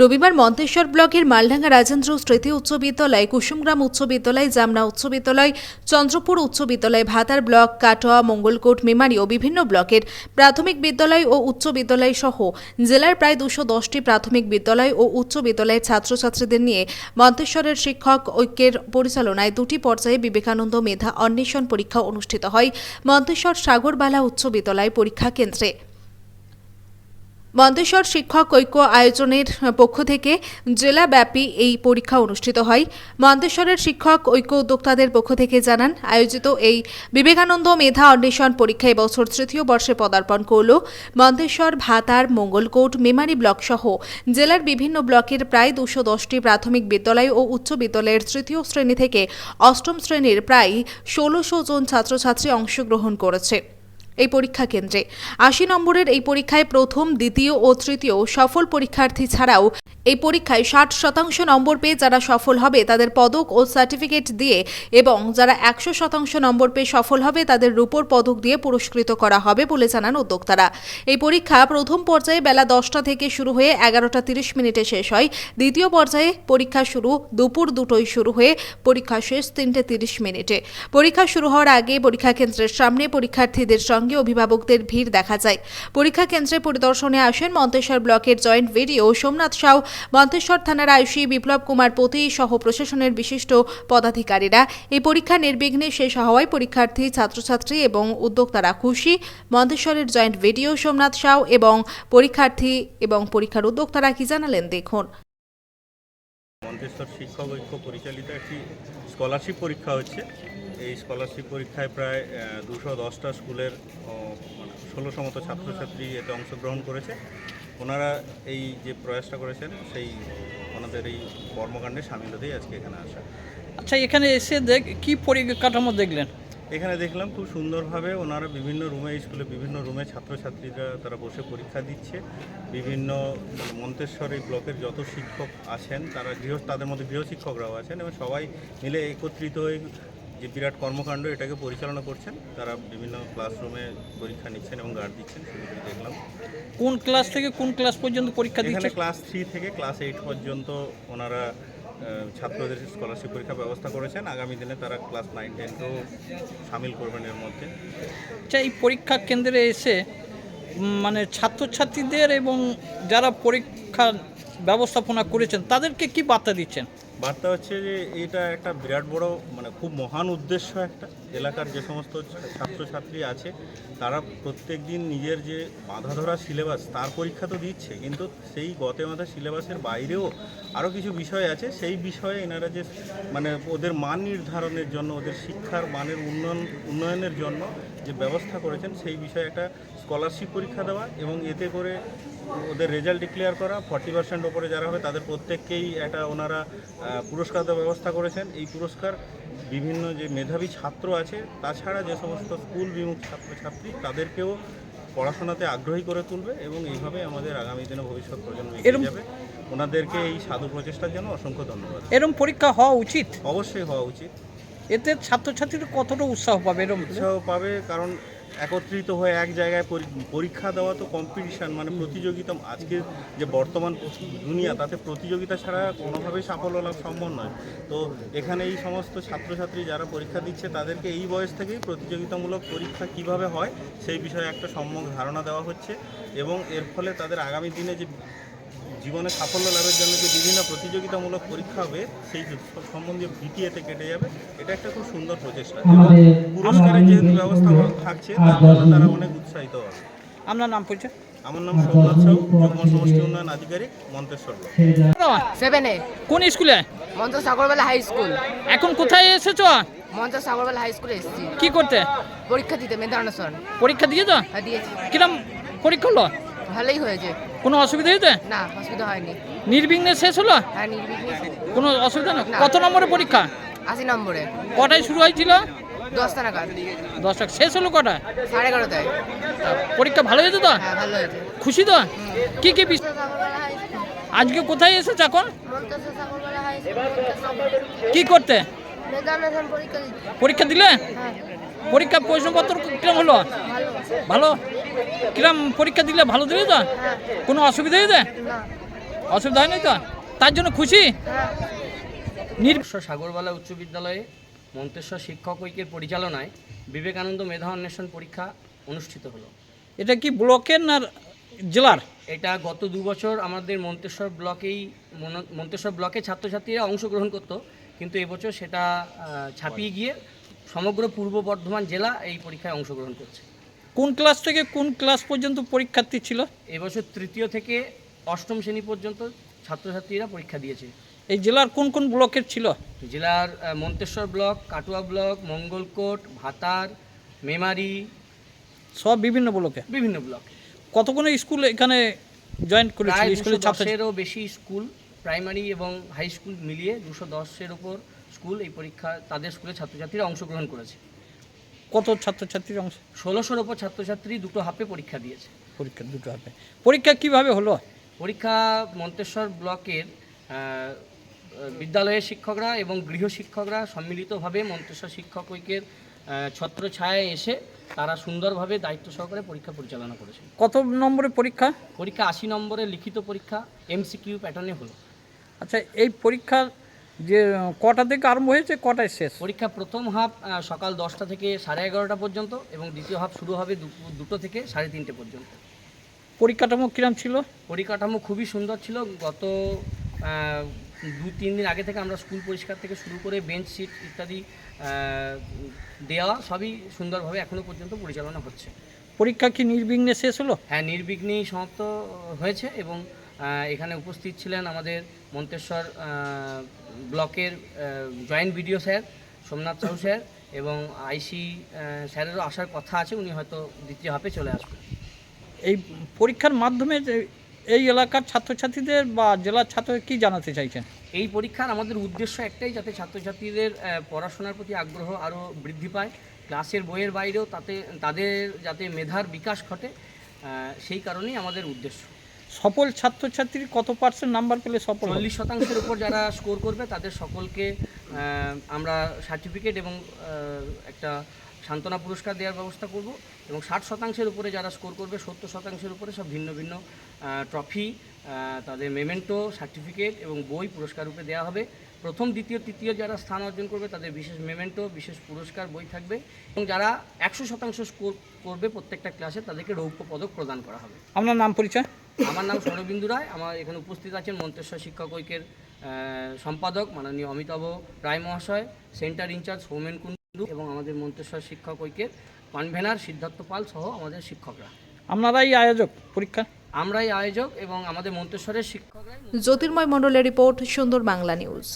রবিবার মন্তেশ্বর ব্লকের মালডাঙ্গা রাজেন্দ্র স্মৃতি উচ্চ বিদ্যালয়, কুসুমগ্রাম উচ্চ বিদ্যালয়, জামনা উচ্চ বিদ্যালয়, চন্দ্রপুর উচ্চ বিদ্যালয়, ভাতার ব্লক, কাটোয়া, মঙ্গলকোট, মেমারি ও বিভিন্ন ব্লকের প্রাথমিক বিদ্যালয় ও উচ্চ বিদ্যালয় সহ জেলার প্রায় দুশো দশটি প্রাথমিক বিদ্যালয় ও উচ্চ বিদ্যালয়ের ছাত্রছাত্রীদের নিয়ে মন্তেশ্বরের শিক্ষক ঐক্যের পরিচালনায় দুটি পর্যায়ে বিবেকানন্দ মেধা অন্বেষণ পরীক্ষা অনুষ্ঠিত হয় মন্তেশ্বর সাগরবালা উচ্চ বিদ্যালয় পরীক্ষা কেন্দ্রে। মন্তেশ্বর শিক্ষক ঐক্য আয়োজনের পক্ষ থেকে জেলাব্যাপী এই পরীক্ষা অনুষ্ঠিত হয়। মন্তেশ্বরের শিক্ষক ঐক্য উদ্যোক্তাদের পক্ষ থেকে জানান, আয়োজিত এই বিবেকানন্দ মেধা অন্বেষণ পরীক্ষা এবছর তৃতীয় বর্ষে পদার্পণ করল। মন্তেশ্বর, ভাতার, মঙ্গলকোট, মেমারি ব্লক সহ জেলার বিভিন্ন ব্লকের প্রায় দুশো দশটি প্রাথমিক বিদ্যালয় ও উচ্চ বিদ্যালয়ের তৃতীয় শ্রেণি থেকে অষ্টম শ্রেণির প্রায় ষোলোশো জন ছাত্রছাত্রী অংশগ্রহণ করেছে। এই পরীক্ষা কেন্দ্রে। আশি নম্বরের এই পরীক্ষায় প্রথম, দ্বিতীয় ও তৃতীয় সফল পরীক্ষার্থী ছাড়াও এই পরীক্ষায় ষাট শতাংশ নম্বর পেয়ে যারা সফল হবে তাদের পদক ও সার্টিফিকেট দিয়ে এবং যারা একশো শতাংশ নম্বর পেয়ে সফল হবে তাদের রূপোর পদক দিয়ে পুরস্কৃত করা হবে বলে জানান উদ্যোক্তারা। এই পরীক্ষা প্রথম পর্যায়ে বেলা দশটা থেকে শুরু হয়ে এগারোটা তিরিশ মিনিটে শেষ হয়। দ্বিতীয় পর্যায়ে পরীক্ষা শুরু দুপুর দুটোই শুরু হয়ে পরীক্ষা শেষ তিনটে তিরিশ মিনিটে। পরীক্ষা শুরু হওয়ার আগে পরীক্ষা কেন্দ্রের সামনে পরীক্ষার্থীদের সঙ্গে অভিভাবকদের ভিড় দেখা যায়। পরীক্ষা কেন্দ্রে পরিদর্শনে আসেন মন্তেশ্বর ব্লকের জয়েন্ট ভিডিও সোমনাথ সাউ। মন্তেশ্বর থানার আইসি বিপ্লব কুমার পতি সহ প্রশাসনের বিশিষ্ট পদাধিকারীরা এই পরীক্ষা নির্বিঘ্নে শেষ হওয়ায় পরীক্ষার্থী, ছাত্রছাত্রী এবং উদ্যোক্তারা খুশি। মন্তেশ্বরের জয়েন্ট ভিডিও সোমনাথ সাউ এবং পরীক্ষার্থী এবং পরীক্ষার উদ্যোক্তারা কি জানালেন দেখুন। মন্তেশ্বর শিক্ষক ঐক্য পরিচালিত একটি স্কলারশিপ পরীক্ষা হচ্ছে। এই স্কলারশিপ পরীক্ষায় প্রায় দুশো দশটা স্কুলের ষোলোশো মতো ছাত্রছাত্রী এতে অংশগ্রহণ করেছে। ওনারা এই যে প্রয়াসটা করেছেন সেই ওনাদের এই কর্মকাণ্ডে সামিল হতেই আজকে এখানে আসা। আচ্ছা এখানে এসে দেখ কি পরিকাঠামো দেখলেন? এখানে দেখলাম খুব সুন্দরভাবে ওনারা বিভিন্ন রুমে স্কুলে বিভিন্ন রুমে ছাত্রছাত্রীরা তারা বসে পরীক্ষা দিচ্ছে। বিভিন্ন মানে মন্তেশ্বর এই ব্লকের যত শিক্ষক আছেন তারা গৃহ তাদের মধ্যে গৃহ শিক্ষকরাও আছেন এবং সবাই মিলে একত্রিত হয়ে যে বিরাট কর্মকাণ্ড এটাকে পরিচালনা করছেন তারা বিভিন্ন ক্লাসরুমে পরীক্ষা নিচ্ছেন এবং গার্ড দিচ্ছেন সেগুলো দেখলাম। কোন ক্লাস থেকে কোন ক্লাস পর্যন্ত পরীক্ষা এখানে দিচ্ছে? ক্লাস থ্রি থেকে ক্লাস এইট পর্যন্ত ওনারা ছাত্রদের স্কলারশিপ পরীক্ষা ব্যবস্থা করেছেন। আগামী দিনে তারা ক্লাস নাইন টেনকেও সামিল করবেন এর মধ্যে। আচ্ছা এই পরীক্ষা কেন্দ্রে এসে মানে ছাত্রছাত্রীদের এবং যারা পরীক্ষা ব্যবস্থাপনা করেছেন, তাদেরকে কি বার্তা দিচ্ছেন? বার্তা হচ্ছে যে এটা একটা বিরাট বড় মানে খুব মহান উদ্দেশ্য একটা। এলাকার যে সমস্ত ছাত্রছাত্রী আছে, তারা প্রত্যেক দিন নিজের যে বাঁধা ধরা সিলেবাস, তার পরীক্ষা তো দিচ্ছে। কিন্তু সেই গতে মাথা সিলেবাসের বাইরেও আরও কিছু বিষয় আছে। সেই বিষয়ে এনারা যে মানে ওদের মান নির্ধারণের জন্য, ওদের শিক্ষার মানের উন্নয়ন, উন্নয়নের জন্য যে ব্যবস্থা করেছেন, সেই বিষয়ে একটা স্কলারশিপ পরীক্ষা দেওয়া এবং এতে করে ওদের রেজাল্ট ডিক্লেয়ার করা ফর্টি পার্সেন্ট ওপরে যারা হবে তাদের প্রত্যেককেই একটা ওনারা পুরস্কার দেওয়ার ব্যবস্থা করেছেন। এই পুরস্কার বিভিন্ন যে মেধাবী ছাত্র আছে তাছাড়া যে সমস্ত স্কুল বিমুখ ছাত্রছাত্রী তাদেরকেও পড়াশোনাতে আগ্রহী করে তুলবে এবং এইভাবে আমাদের আগামী দিনে ভবিষ্যৎ প্রজন্ম এগিয়ে যাবে। ওনাদেরকে এই সাধু প্রচেষ্টার জন্য অসংখ্য ধন্যবাদ। এরম পরীক্ষা হওয়া উচিত? অবশ্যই হওয়া উচিত। এতে ছাত্রছাত্রীরা কতটা উৎসাহ পাবে এরম? উৎসাহ পাবে কারণ একত্রিত হয়ে এক জায়গায় পরি- পরীক্ষা দেওয়া তো কম্পিটিশন মানে প্রতিযোগিতা। আজকের যে বর্তমান দুনিয়া, তাতে প্রতিযোগিতা ছাড়া কোনোভাবেই সাফল্য লাভ সম্ভব নয়। তো এখানে এই সমস্ত ছাত্রছাত্রী যারা পরীক্ষা দিচ্ছে, তাদেরকে এই বয়স থেকেই প্রতিযোগিতামূলক পরীক্ষা কীভাবে হয়, সেই বিষয়ে একটা সম্যক ধারণা দেওয়া হচ্ছে। এবং এর ফলে তাদের আগামী দিনে যে জীবনে সাফল্য লাভের জন্য যে বিভিন্ন প্রতিযোগিতামূলক পরীক্ষা হবে সেই সম্বন্ধে ভীতি এতে কেটে যাবে। এটা একটা খুব সুন্দর প্রচেষ্টা। এবং পুরস্কারের যেহেতু ব্যবস্থা থাকছে তার জন্য তারা অনেক উৎসাহিত হবে। আপনার নাম পরিচয়? আমার নাম সোমনাথ সাউ যুগ্ম সমষ্টি উন্নয়ন আধিকারিক মন্তেশ্বর। সেভেনে। কোন স্কুলে? মঞ্চ সাগরবেলা হাই স্কুল। এখন কোথায় এসেছ? মঞ্চ সাগরবেলা হাই স্কুলে এসেছি। কি করতে? পরীক্ষা দিতে মেধানসন পরীক্ষা দিয়েছ? হ্যাঁ দিয়েছি। কিরম পরীক্ষা হলো? ভালোই হয়েছে। কোনো অসুবিধা হয়েছে? না অসুবিধা হয়নি। নির্বিঘ্নে শেষ হলো? হ্যাঁ নির্বিঘ্নে কোনো অসুবিধা না। কত নম্বরের পরীক্ষা? আশি নম্বরে। কটায় শুরু হয়েছিল? দশটা নাগাদ। দশটা শেষ হলো কটা সাড়ে এগারোটায়। পরীক্ষা ভালো হয়েছে তো? হ্যাঁ ভালো হয়েছে। খুশি তো? কি কি আজকে কোথায় এসেছে এখন? কি করতে? পরীক্ষা দিলে? পরীক্ষা প্রশ্নপত্র কিরম হলো? ভালো? কিরম পরীক্ষা দিলে ভালো দিলে তো? কোনো অসুবিধা হয়েছে? অসুবিধা হয়নি তো? তার জন্য খুশি? নির মন্তেশ্বর সাগরবালা উচ্চ বিদ্যালয়ে মন্তেশ্বর শিক্ষক ঐক্যের পরিচালনায় বিবেকানন্দ মেধা অন্বেষণ পরীক্ষা অনুষ্ঠিত হলো। এটা কি ব্লকের না জেলার? এটা গত দু বছর আমাদের মন্তেশ্বর ব্লকেই মন- মন্তেশ্বর ব্লকে ছাত্রছাত্রীরা অংশগ্রহণ করত কিন্তু এবছর সেটা ছাপিয়ে গিয়ে সমগ্র পূর্ব বর্ধমান জেলা এই পরীক্ষায় অংশগ্রহণ করছে। কোন ক্লাস থেকে কোন ক্লাস পর্যন্ত পরীক্ষার্থী ছিল? এবছর তৃতীয় থেকে অষ্টম শ্রেণি পর্যন্ত ছাত্রছাত্রীরা পরীক্ষা দিয়েছে। এই জেলার কোন কোন ব্লকের ছিল? জেলার মন্তেশ্বর ব্লক কাটুয়া ব্লক মঙ্গলকোট ভাতার মেমারি সব বিভিন্ন ব্লকে? বিভিন্ন ব্লক। কতগুলো স্কুল এখানে জয়েন করেছিল স্কুলের দুশো ছাত্র দশেরও বেশি স্কুল প্রাইমারি এবং হাই স্কুল মিলিয়ে দুশো দশের ওপর স্কুল এই পরীক্ষা তাদের স্কুলের ছাত্রছাত্রীরা অংশগ্রহণ করেছে। কত ছাত্রছাত্রীর অংশ? ষোলোশোর ওপর ছাত্রছাত্রী দুটো হাফে পরীক্ষা দিয়েছে। পরীক্ষা দুটো হাফে। পরীক্ষা কীভাবে হলো? পরীক্ষা মন্তেশ্বর ব্লকের বিদ্যালয়ের শিক্ষকরা এবং গৃহ শিক্ষকরা সম্মিলিতভাবে মন্তেশ্বর শিক্ষক ঐক্যের ছত্রছায়ায় এসে তারা সুন্দরভাবে দায়িত্ব সহকারে পরীক্ষা পরিচালনা করেছে। কত নম্বরের পরীক্ষা? পরীক্ষা আশি নম্বরের লিখিত পরীক্ষা এমসিকিউ প্যাটার্নে হলো। আচ্ছা এই পরীক্ষার যে কটা থেকে আরম্ভ হয়েছে কটায় শেষ? পরীক্ষা প্রথম হাফ সকাল দশটা থেকে সাড়ে এগারোটা পর্যন্ত এবং দ্বিতীয় হাফ শুরু হবে দুটো থেকে সাড়ে তিনটে পর্যন্ত। পরীক্ষাটামো কিরম ছিল? পরিকাঠামো খুবই সুন্দর ছিল। গত দু তিন দিন আগে থেকে আমরা স্কুল পরিষ্কার থেকে শুরু করে বেঞ্চ সিট ইত্যাদি দেওয়া সবই সুন্দরভাবে এখনও পর্যন্ত পরিচালনা হচ্ছে। পরীক্ষা কি নির্বিঘ্নে শেষ হলো? হ্যাঁ নির্বিঘ্নেই সমাপ্ত হয়েছে এবং এখানে উপস্থিত ছিলেন আমাদের মন্তেশ্বর ব্লকের joint BDO sir Somnath Sahu sir এবং আইসি স্যারেরও আসার কথা আছে উনি হয়তো দ্বিতীয় হাফে চলে আসবেন। এই পরীক্ষার মাধ্যমে এই এলাকার ছাত্রছাত্রীদের বা জেলার ছাত্র কি জানাতে চাইছেন? এই পরীক্ষার আমাদের উদ্দেশ্য একটাই যাতে ছাত্রছাত্রীদের পড়াশোনার প্রতি আগ্রহ আরও বৃদ্ধি পায়। ক্লাসের বইয়ের বাইরেও তাতে তাদের যাতে মেধার বিকাশ ঘটে সেই কারণেই আমাদের উদ্দেশ্য। সফল ছাত্রছাত্রীর কত পার্সেন্ট নাম্বার পেলে সফল চল্লিশ শতাংশের উপর যারা স্কোর করবে তাদের সকলকে আমরা সার্টিফিকেট এবং একটা সান্ত্বনা পুরস্কার দেওয়ার ব্যবস্থা করব এবং ষাট শতাংশের উপরে যারা স্কোর করবে সত্তর শতাংশের উপরে সব ভিন্ন ভিন্ন ট্রফি তাদের মেমেন্টো সার্টিফিকেট এবং বই পুরস্কার রূপে দেওয়া হবে। প্রথম দ্বিতীয় তৃতীয় যারা স্থান অর্জন করবে তাদের বিশেষ মেমেন্টো বিশেষ পুরস্কার বই থাকবে এবং যারা একশো শতাংশ স্কোর করবে প্রত্যেকটা ক্লাসে তাদেরকে রৌপ্য পদক প্রদান করা হবে। আপনার নাম পরিচয়? আমার নাম সৌরবিন্দু রায় আমার এখানে উপস্থিত আছেন মন্তেশ্বর শিক্ষক ঐক্যের আহ, সম্পাদক মাননীয় অমিতাভ রায় মহাশয় সেন্টার ইনচার্জ সৌমেন কুন্ডু এবং আমাদের মন্তেশ্বর শিক্ষক ঐক্যের কনভেনার সিদ্ধার্থ পাল সহ আমাদের শিক্ষকরা। আপনারাই আয়োজক পরীক্ষা? আমরাই আয়োজক এবং আমাদের মন্তেশ্বরের শিক্ষকরাই জ্যোতির্ময় মণ্ডলের রিপোর্ট সুন্দর বাংলা নিউজ।